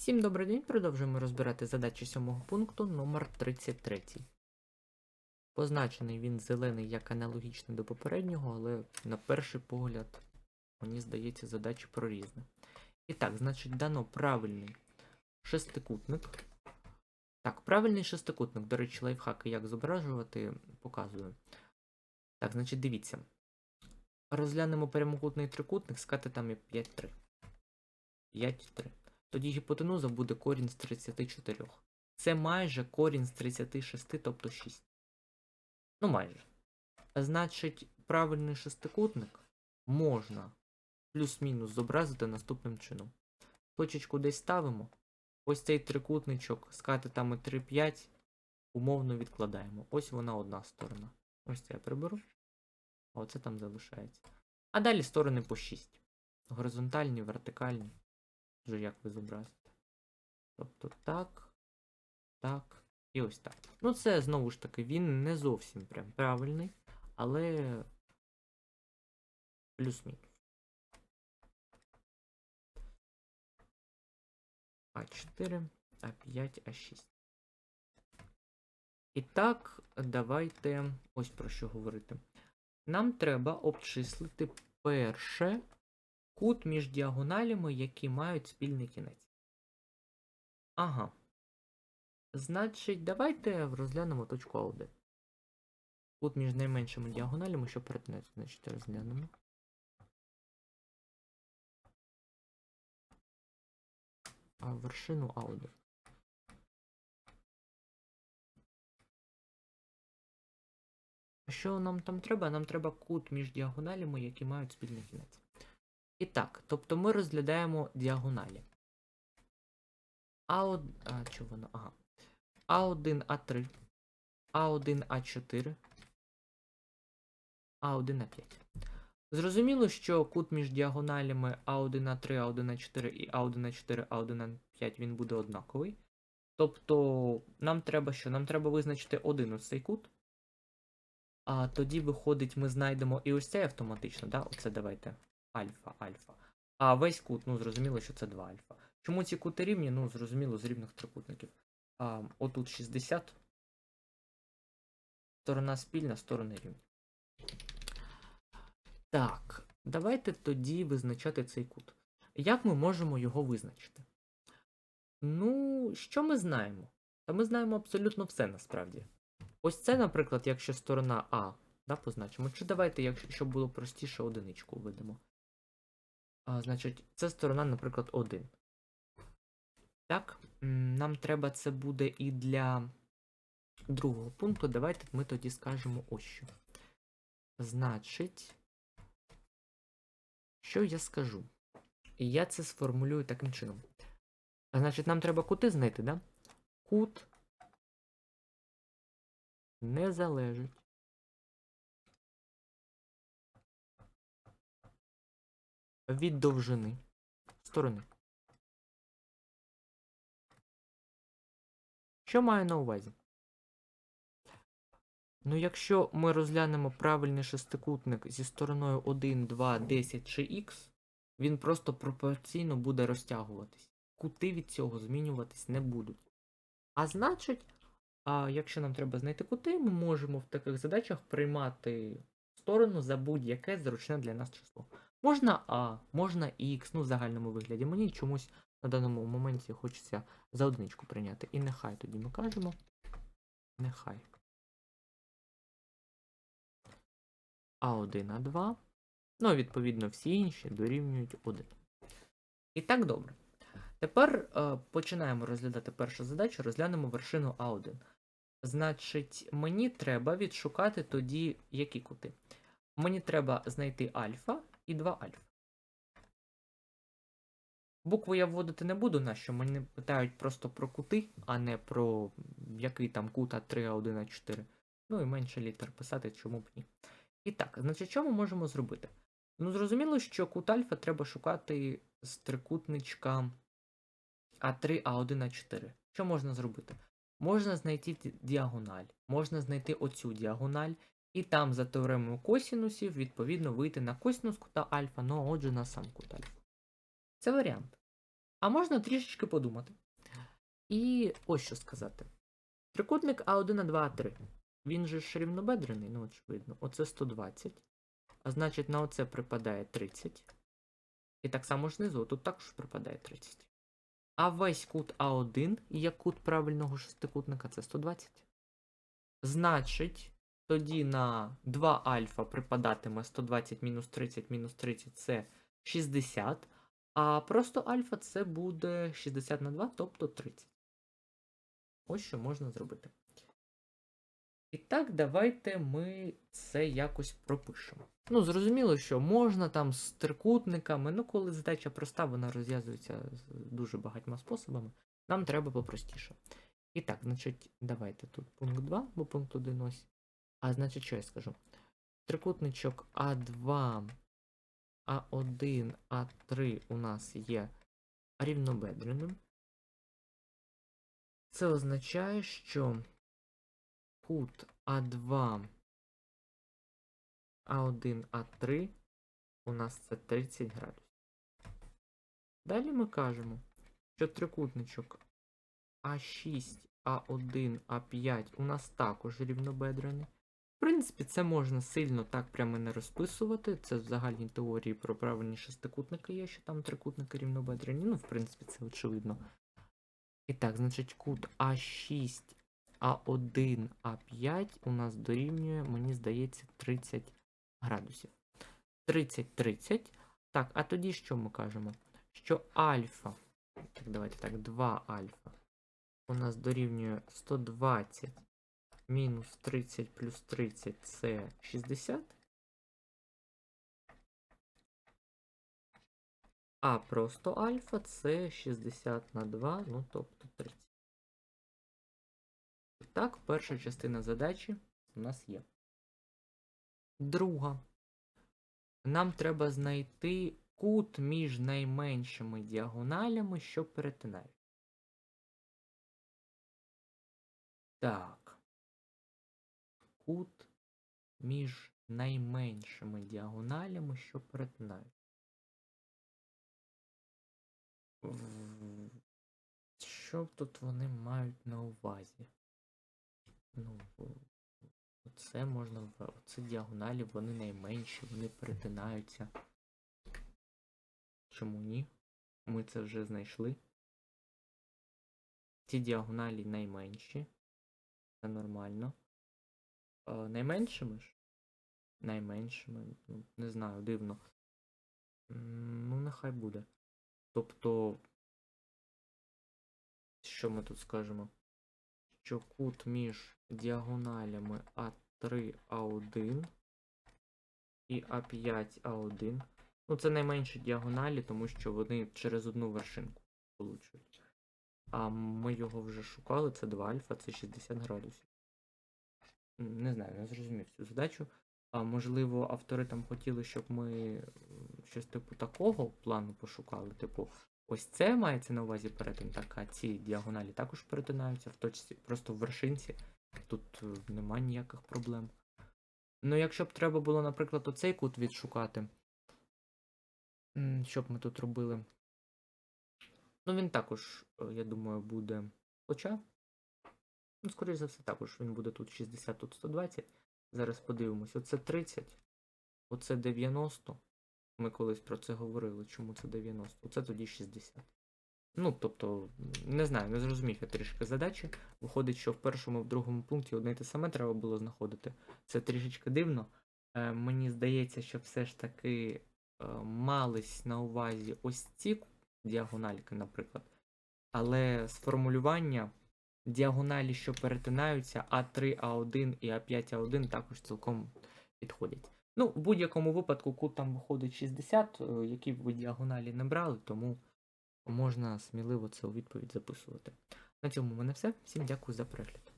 Всім добрий день, продовжуємо розбирати задачі сьомого пункту номер 33. Позначений він зелений як аналогічний до попереднього, але на перший погляд, мені здається, задачі про різне. І так, значить, дано правильний шестикутник. Так, правильний шестикутник, до речі, лайфхаки, як зображувати, показую. Так, значить, дивіться. Розглянемо прямокутний трикутник з катетами 5-3. 5-3. Тоді гіпотенуза буде корінь з 34. Це майже корінь з 36, тобто 6. Ну майже. Значить, правильний шестикутник можна плюс-мінус зобразити наступним чином. Точечку десь ставимо. Ось цей трикутничок з катетами 3-5 умовно відкладаємо. Ось вона одна сторона. Ось це я приберу. А оце там залишається. А далі сторони по 6. Горизонтальні, вертикальні. Вже як ви зобразите. Тобто так, так і ось так. Ну, це знову ж таки, він не зовсім прям правильний, але плюс-мінус. А4, А5, А6. І так, давайте ось про що говорити. Нам треба обчислити перше кут між діагоналями, які мають спільний кінець. Ага. Значить, давайте розглянемо точку А1. Кут між найменшими діагоналями, що перетнеться, значить, розглянемо. А вершину А1. Що нам там треба? Нам треба кут між діагоналями, які мають спільний кінець. І так, тобто ми розглядаємо діагоналі. А1, а, що воно? Ага. А1, А3, А1, А4, А1, А5. Зрозуміло, що кут між діагоналями А1, А3, А1, А4 і А1, А4, А1, А5 він буде однаковий. Тобто, нам треба що? Нам треба визначити один ось цей кут. А тоді, виходить, ми знайдемо і ось цей автоматично, да? Оце давайте альфа, альфа. А весь кут, ну зрозуміло, що це 2 альфа. Чому ці кути рівні? Ну, зрозуміло, з рівних трикутників. А, Отут 60. Сторона спільна, сторони рівні. Так, давайте тоді визначати цей кут. Як ми можемо його визначити? Ну, що ми знаємо? Та ми знаємо абсолютно все насправді. Ось це, наприклад, якщо сторона А, да, позначимо. Чи давайте, якщо щоб було простіше, одиничку введемо. А, Значить, це сторона, наприклад, 1. Так, нам треба це буде і для другого пункту. Давайте ми тоді скажемо ось що. Значить, що я скажу? І я це сформулюю таким чином. Значить, нам треба кути знайти, да? Кут не залежить від довжини сторони. Що маю на увазі? Ну, якщо ми розглянемо правильний шестикутник зі стороною 1, 2, 10 чи х, він просто пропорційно буде розтягуватись. Кути від цього змінюватись не будуть. А значить, а якщо нам треба знайти кути, ми можемо в таких задачах приймати сторону за будь-яке зручне для нас число. Можна А, можна Х, ну в загальному вигляді. Мені чомусь на даному моменті хочеться за одиничку прийняти. І нехай тоді ми кажемо. Нехай. А1, А2. Ну, відповідно, всі інші дорівнюють 1. І так добре. Тепер е, починаємо розглядати першу задачу, розглянемо вершину А1. Значить, мені треба відшукати тоді які кути. Мені треба знайти альфа і 2 альфа. Букву я вводити не буду, нащо мене питають просто про кути, а не про який там кут А3, А1, А4. Ну і менше літер писати, чому б ні. І так, значить, що ми можемо зробити? Ну, зрозуміло, що кут альфа треба шукати з трикутничка А3, А1, А4. Що можна зробити? Можна знайти діагональ, можна знайти оцю діагональ, і там за теоремою косінусів, відповідно, вийти на косінус кута альфа, ну а отже на сам кут альфа. Це варіант. А можна трішечки подумати. І ось що сказати. Трикутник А1, А2, А3. Він же ж рівнобедрений, ну очевидно. Оце 120. А значить, на оце припадає 30. І так само знизу, тут також припадає 30. А весь кут А1, як кут правильного шестикутника, це 120. Значить, тоді на 2 альфа припадатиме 120 мінус 30 мінус 30 це 60. А просто альфа це буде 60 на 2, тобто 30. Ось що можна зробити. І так, давайте ми це якось пропишемо. Ну, зрозуміло, що можна там з трикутниками, ну коли задача проста, вона розв'язується дуже багатьма способами. Нам треба попростіше. І так, значить, давайте тут пункт 2, бо пункт 1 ось. А значить, що я скажу? Трикутничок А2, А1, А3 у нас є рівнобедреним. Це означає, що кут А2, А1, А3 у нас це 30 градусів. Далі ми кажемо, що трикутничок А6, А1, А5 у нас також рівнобедрений. В принципі, це можна сильно так прямо не розписувати. Це в загальній теорії про правильні шестикутники є, що там трикутники рівнобедрені. Ну, в принципі, це очевидно. І так, значить, кут А6, А1, А5 у нас дорівнює, мені здається, 30 градусів. 30-30. Так, а тоді що ми кажемо? Що альфа, так, давайте так, 2 альфа у нас дорівнює 120 мінус 30 плюс 30 це 60. А просто альфа це 60 на 2, ну тобто 30. І так, перша частина задачі у нас є. Друга. Нам треба знайти кут між найменшими діагоналями, що перетинають. Так. Кут між найменшими діагоналями, що перетинають. Що тут вони мають на увазі? Ну, це можна в це діагоналі, вони найменші, вони перетинаються. Чому ні? Ми це вже знайшли. Ці діагоналі найменші. Це нормально. А, найменшими ж? Найменшими. Ну, не знаю, дивно. Ну, нехай буде. Тобто, що ми тут скажемо? Що кут між діагоналями А3, А1 і А5, А1. Ну, це найменші діагоналі, тому що вони через одну вершинку получують. А ми його вже шукали, це 2 альфа, це 60 градусів. Не знаю, не зрозумів цю задачу. А можливо, автори там хотіли, щоб ми щось типу такого плану пошукали. Типу, ось це мається на увазі перетин, так, а ці діагоналі також перетинаються в точці, просто в вершинці. Тут е, нема ніяких проблем. Ну, якщо б треба було, наприклад, оцей кут відшукати. Що б ми тут робили? Ну, він також, е, я думаю, буде. Хоча. Ну, скоріш за все, також він буде тут 60, тут 120. Зараз подивимось. Оце 30, оце 90. Ми колись про це говорили, чому це 90. Оце тоді 60. Ну, тобто, не знаю, не зрозумів я трішки задачі. Виходить, що в першому, в другому пункті одне те саме треба було знаходити. Це трішечки дивно. Е, мені здається, що все ж таки е, мались на увазі ось ці діагональки, наприклад. Але з формулювання діагоналі, що перетинаються, А3, А1 і А5, А1 також цілком підходять. Ну, в будь-якому випадку кут там виходить 60, е, які б ви діагоналі не брали, тому можна сміливо це у відповідь записувати. На цьому в мене все. Всім дякую за перегляд.